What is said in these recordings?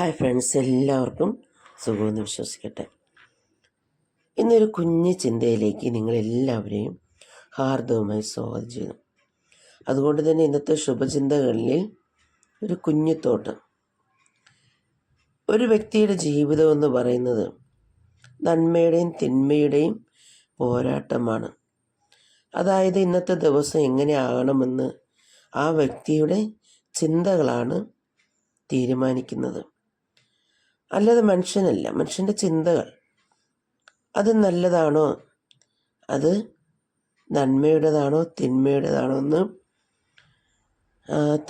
Hi friends എല്ലാവർക്കും സുഖമെന്ന് വിശ്വസിക്കട്ടെ. ഇന്നൊരു കുഞ്ഞ് ചിന്തയിലേക്ക് നിങ്ങളെല്ലാവരെയും ഹാർദവുമായി സ്വാഗതം ചെയ്യുന്നു. അതുകൊണ്ട് തന്നെ ഇന്നത്തെ ശുഭചിന്തകളിൽ ഒരു കുഞ്ഞു തോട്ടം. ഒരു വ്യക്തിയുടെ ജീവിതം എന്ന് പറയുന്നത് നന്മയുടെയും തിന്മയുടെയും പോരാട്ടമാണ്. അതായത് ഇന്നത്തെ ദിവസം എങ്ങനെ ആകണമെന്ന് ആ വ്യക്തിയുടെ ചിന്തകളാണ് തീരുമാനിക്കുന്നത്. അല്ലാതെ മനുഷ്യനല്ല മനുഷ്യന്റെ ചിന്തകൾ. അത് നല്ലതാണോ? അത് നന്മയുടേതാണോ തിന്മയുടേതാണോ എന്ന്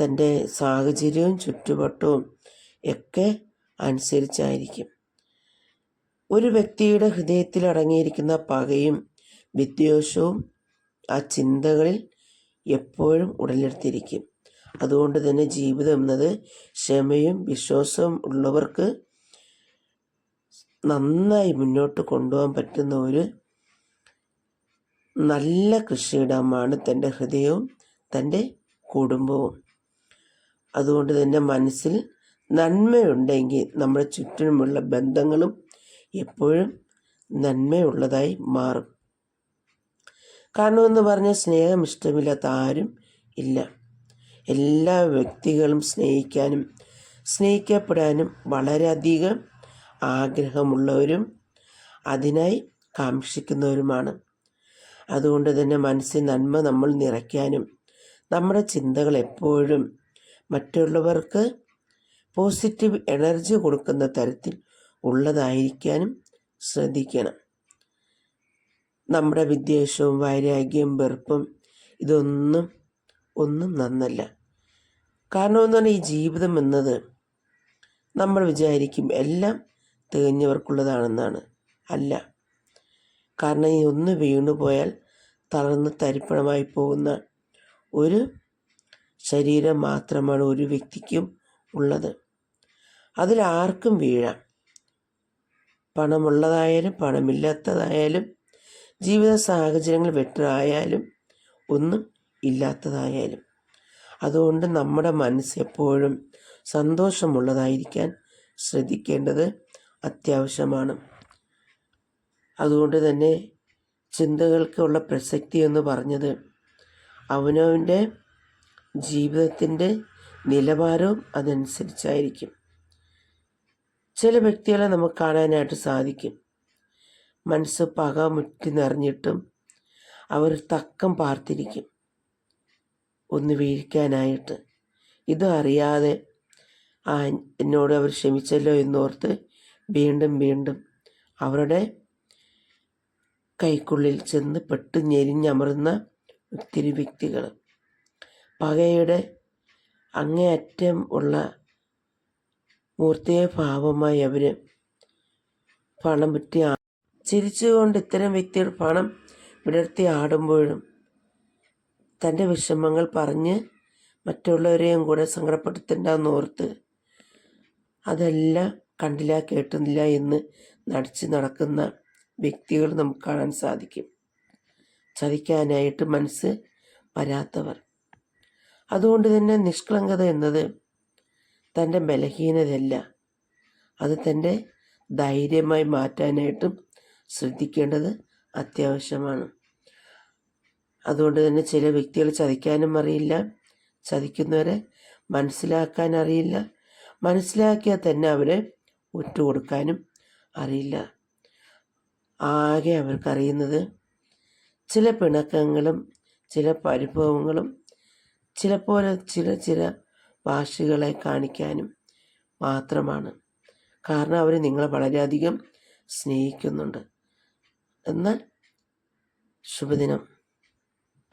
തന്റെ സാഹചര്യവും ചുറ്റുവട്ടവും ഒക്കെ അനുസരിച്ചായിരിക്കും. ഒരു വ്യക്തിയുടെ ഹൃദയത്തിൽ അടങ്ങിയിരിക്കുന്ന പകയും വിദ്വേഷവും ആ ചിന്തകളിൽ എപ്പോഴും ഉടലെടുത്തിരിക്കും. അതുകൊണ്ട് തന്നെ ജീവിതം എന്നത് ക്ഷമയും വിശ്വാസവും ഉള്ളവർക്ക് നന്നായി മുന്നോട്ട് കൊണ്ടുപോകാൻ പറ്റുന്ന ഒരു നല്ല കൃഷിയിടമാണ് തന്റെ ഹൃദയവും തന്റെ കുടുംബവും. അതുകൊണ്ട് തന്നെ മനസ്സിൽ നന്മയുണ്ടെങ്കിൽ നമ്മുടെ ചുറ്റിനുമുള്ള ബന്ധങ്ങളും എപ്പോഴും നന്മയുള്ളതായി മാറും. കാരണം എന്ന് പറഞ്ഞാൽ സ്നേഹം ഇഷ്ടമില്ലാത്ത ആരും ഇല്ല. എല്ലാ വ്യക്തികളും സ്നേഹിക്കാനും സ്നേഹിക്കപ്പെടാനും വളരെയധികം ആഗ്രഹമുള്ളവരും അതിനായി കാക്ഷിക്കുന്നവരുമാണ്. അതുകൊണ്ട് തന്നെ മനസ്സിൽ നന്മ നമ്മൾ നിറയ്ക്കാനും നമ്മുടെ ചിന്തകൾ എപ്പോഴും മറ്റുള്ളവർക്ക് പോസിറ്റീവ് എനർജി കൊടുക്കുന്ന തരത്തിൽ ഉള്ളതായിരിക്കാനും ശ്രദ്ധിക്കണം. നമ്മുടെ വിദ്വേഷവും വൈരാഗ്യവും വെറുപ്പും ഇതൊന്നും ഒന്നും നന്നല്ല. കാരണം എന്ന് പറഞ്ഞാൽ ഈ ജീവിതം എന്നത് നമ്മൾ വിചാരിക്കും എല്ലാം തികഞ്ഞവർക്കുള്ളതാണെന്നാണ് അല്ല. കാരണം ഈ ഒന്ന് വീണുപോയാൽ തളർന്ന് തരിപ്പണമായി പോകുന്ന ഒരു ശരീരം മാത്രമാണ് ഒരു വ്യക്തിക്കും ഉള്ളത്. അതിലാർക്കും വീഴാം. പണമുള്ളതായാലും പണമില്ലാത്തതായാലും ജീവിത സാഹചര്യങ്ങൾ വെറ്ററായാലും ഒന്നും ഇല്ലാത്തതായാലും. അതുകൊണ്ട് നമ്മുടെ മനസ്സ് എപ്പോഴും സന്തോഷമുള്ളതായിരിക്കാൻ ശ്രദ്ധിക്കേണ്ടത് അത്യാവശ്യമാണ്. അതുകൊണ്ട് തന്നെ ചിന്തകൾക്കുള്ള പ്രസക്തി എന്ന് പറഞ്ഞത് അവനവന്റെ ജീവിതത്തിന്റെ നിലവാരവും അതനുസരിച്ചായിരിക്കും. ചില വ്യക്തികളെ നമുക്ക് കാണാനായിട്ട് സാധിക്കും. മനസ്സ് പക മുറ്റി നിറഞ്ഞിട്ടും അവർ തക്കം പാർത്തിരിക്കും. ഒന്ന് വീഴിക്കാനായിട്ട് ഇത് അറിയാതെ ആ എന്നോട് അവർ ക്ഷമിച്ചല്ലോ എന്നോർത്ത് വീണ്ടും വീണ്ടും അവരുടെ കൈക്കുള്ളിൽ ചെന്ന് പെട്ട് ഞെരിഞ്ഞമർന്ന ഒത്തിരി വ്യക്തികൾ. പകയുടെ അങ്ങേയറ്റം ഉള്ള മൂർത്തിയെ ഭാവമായി അവർ പണം വിറ്റി ചിരിച്ചുകൊണ്ട് ഇത്തരം വ്യക്തികൾ പണം വിടർത്തി ആടുമ്പോഴും തന്റെ വിഷമങ്ങൾ പറഞ്ഞ് മറ്റുള്ളവരെയും കൂടെ സങ്കടപ്പെടുത്തേണ്ടെന്ന് ഓർത്ത് അതെല്ലാം കണ്ടില്ല കേട്ടുന്നില്ല എന്ന് നടിച്ച് നടക്കുന്ന വ്യക്തികൾ നമുക്ക് കാണാൻ സാധിക്കും. ചതിക്കാനായിട്ട് മനസ്സ് വരാത്തവർ. അതുകൊണ്ട് തന്നെ നിഷ്കളങ്കത എന്നത് തന്റെ ബലഹീനതയല്ല. അത് തന്റെ ധൈര്യമായി മാറ്റാനായിട്ടും ശ്രദ്ധിക്കേണ്ടത് അത്യാവശ്യമാണ്. അതുകൊണ്ട് തന്നെ ചില വ്യക്തികൾ ചതിക്കാനും അറിയില്ല ചതിക്കുന്നവരെ മനസ്സിലാക്കാൻ അറിയില്ല. മനസ്സിലാക്കിയാൽ തന്നെ അവരെ ഒറ്റുകൊടുക്കാനും അറിയില്ല. ആകെ അവർക്കറിയുന്നത് ചില പിണക്കങ്ങളും ചില പരിഭവങ്ങളും ചിലപ്പോൾ ചില ചില ഭാഷകളെ കാണിക്കാനും മാത്രമാണ്. കാരണം അവർ നിങ്ങളെ വളരെയധികം സ്നേഹിക്കുന്നുണ്ട്. എന്നാൽ ശുഭദിനം.